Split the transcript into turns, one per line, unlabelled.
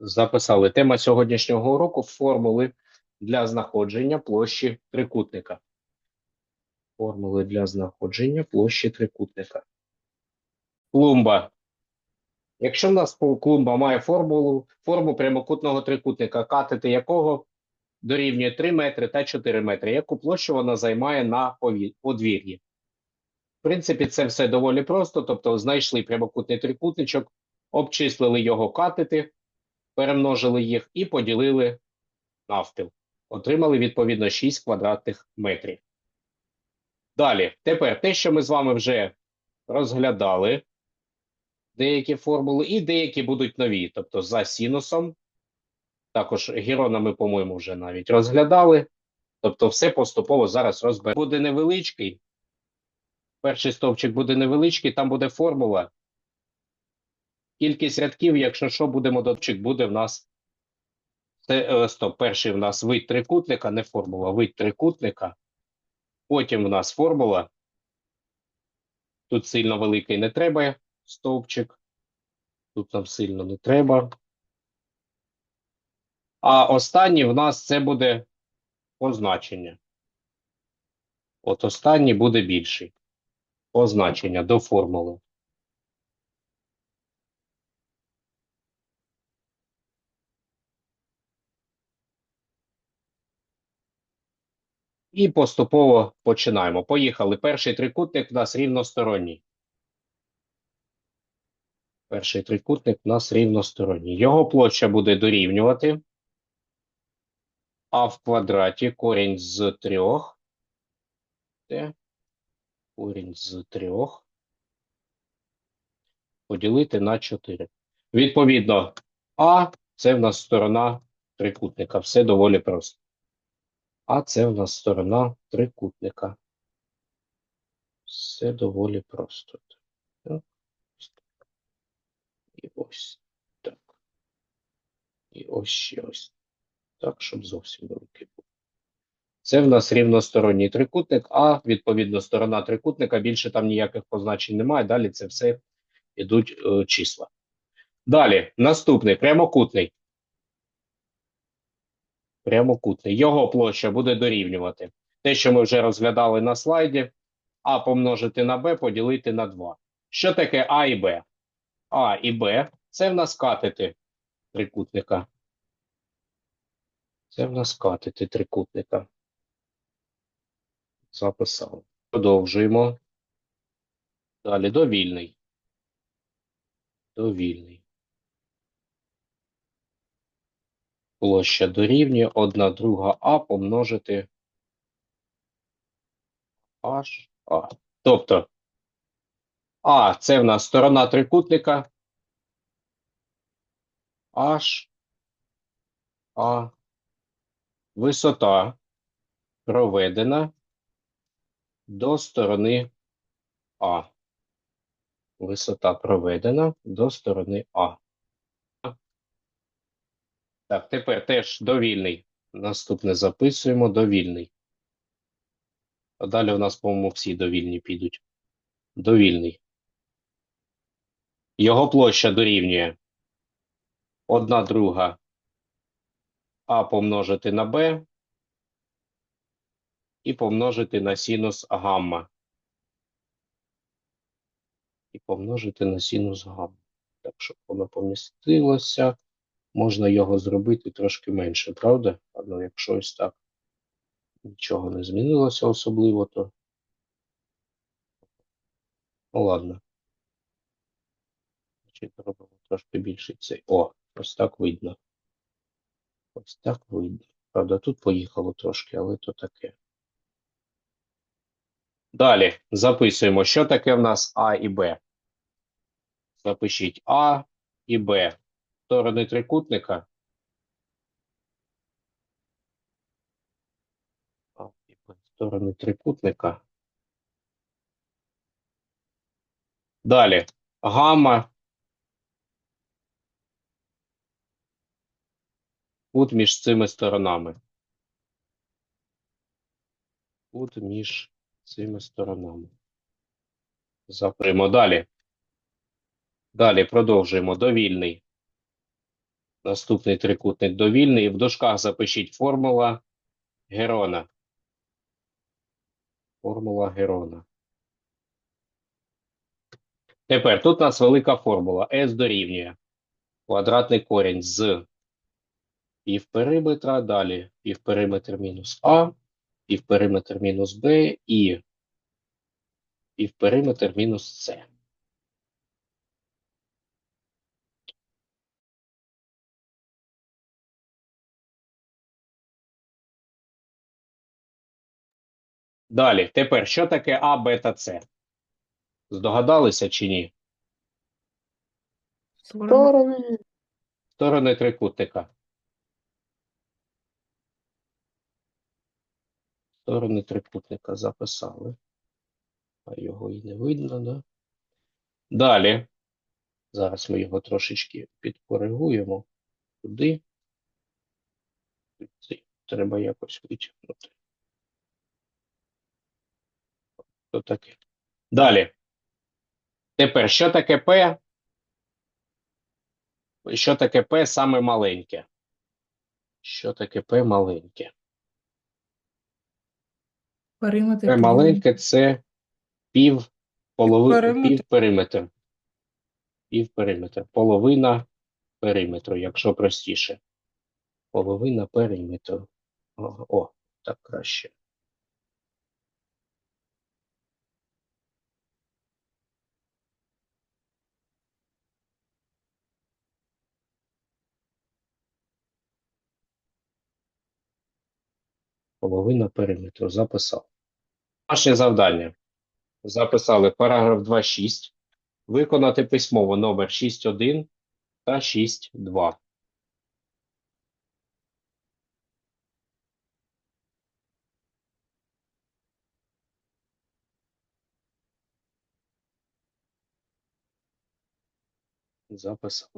Записали. Тема сьогоднішнього уроку формули для знаходження площі трикутника. Формули для знаходження площі трикутника. Клумба. Якщо в нас клумба має формулу, форму прямокутного трикутника, катети якого дорівнює 3 метри та 4 метри, яку площу вона займає на подвір'ї. В принципі, це все доволі просто. Тобто, знайшли прямокутний трикутничок, обчислили його катети, перемножили їх і поділили навпіл. Отримали відповідно 6 квадратних метрів. Далі, тепер те, що ми з вами вже розглядали, деякі формули, і деякі будуть нові. Тобто за синусом, також герона ми, по-моєму, вже навіть розглядали. Тобто, все поступово зараз розберемо. Буде невеличкий. Перший стовпчик буде невеличкий, там буде формула. Кількість рядків, якщо що, будемо додчик, буде в нас. Це, е, стоп, перший в нас вид трикутника, не формула, вид трикутника. Потім в нас формула. Тут сильно великий не треба стовпчик. Тут нам сильно не треба. А останній в нас це буде позначення. От останній буде більший. Позначення до формули. І поступово починаємо. Поїхали. Перший трикутник в нас рівносторонній. Перший трикутник в нас рівносторонній. Його площа буде дорівнювати. А в квадраті корінь з трьох. Де? Корінь з трьох. Поділити на 4. Відповідно, А це в нас сторона трикутника. Все доволі просто. А це в нас сторона трикутника. Все доволі просто. І ось так. І ось ще ось. Так, щоб зовсім великий був. Це в нас рівносторонній трикутник, а відповідно сторона трикутника більше там ніяких позначень немає. Далі це все йдуть е, числа. Далі, наступний прямокутний. Прямокутний. Його площа буде дорівнювати. Те, що ми вже розглядали на слайді, А помножити на Б поділити на 2. Що таке А і Б? А і Б це в нас катети трикутника. Це в нас катети трикутника. Записав. Продовжуємо. Далі довільний. Довільний. Площа дорівнює 1 друга А помножити H А. Тобто А це в нас сторона трикутника. H А. Висота проведена до сторони А. Висота проведена до сторони А. Так, тепер теж довільний. Наступне записуємо довільний. А далі у нас, по-моєму, всі довільні підуть. Довільний. Його площа дорівнює 1 друга А помножити на Б і помножити на синус гамма. І помножити на синус гамма. Так, щоб воно помістилося. Можна його зробити трошки менше, правда? Ну, якщо ось так нічого не змінилося особливо, то. Ну, ладно. Значить, робимо трошки більше цей. О, ось так видно. Ось так видно. Правда, тут поїхало трошки, але то таке. Далі записуємо, що таке в нас А і Б. Запишіть А і Б. Сторони трикутника. Сторони трикутника. Далі. Гамма. Кут між цими сторонами. Кут між цими сторонами. Запримо далі. Далі продовжуємо. Довільний. Наступний трикутник довільний. В дужках запишіть формула Герона. Формула Герона. Тепер тут у нас велика формула. S дорівнює квадратний корінь з півпериметра, далі півпериметр мінус А, півпериметр мінус Б і півпериметр мінус С. Далі, тепер, що таке А, Б та С? Здогадалися чи ні?
Сторони.
Сторони трикутника. Сторони трикутника записали. А його і не видно, да? Далі. Зараз ми його трошечки підкоригуємо. Туди. Туди. Треба якось витягнути. То таке. Далі. Тепер, що таке П? Що таке П саме маленьке? Що таке П маленьке?
Периметр.
П маленьке це пів, полови, пів периметр. Пів периметр. Половина периметру, якщо простіше. Половина периметру. О, о, так краще. Половина периметру. Записав. Наше завдання. Записали параграф 2.6. Виконати письмово номер 6.1 та 6.2. Записали.